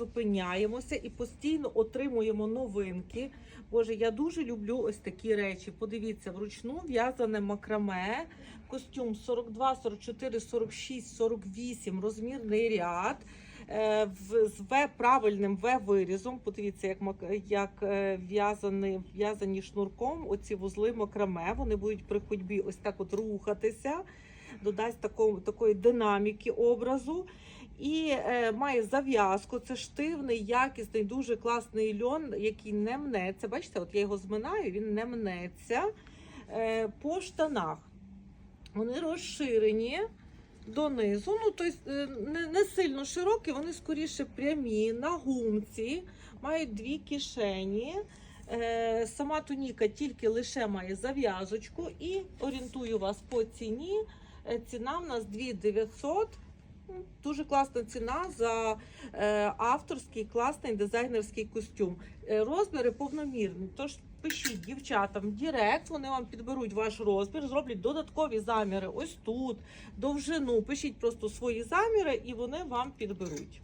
зупиняємося і постійно отримуємо новинки. Боже, я дуже люблю ось такі речі. Подивіться, вручну в'язане макраме, костюм 42, 44, 46, 48, розмірний ряд. е, З В правильним В вирізом. Подивіться, як як е, в'язані, в'язані шнурком. Оці вузли макраме. Вони будуть при ходьбі ось так от рухатися, додасть такого, такої динаміки образу. І е, має зав'язку. Це штивний, якісний, дуже класний льон, який не мнеться. Бачите, от я його зминаю, він не мнеться. Е, по штанах. Вони розширені донизу. Ну, тобто не, не сильно широкі, вони скоріше прямі, на гумці, мають дві кишені. Е, Сама туніка тільки лише має зав'язочку і орієнтую вас по ціні. Е, Ціна в нас 2900. Дуже класна ціна за е, авторський класний дизайнерський костюм. Е, розміри повномірні. Тож пишіть дівчатам в Дірект, вони вам підберуть ваш розмір, зроблять додаткові заміри ось тут, довжину. Пишіть просто свої заміри і вони вам підберуть.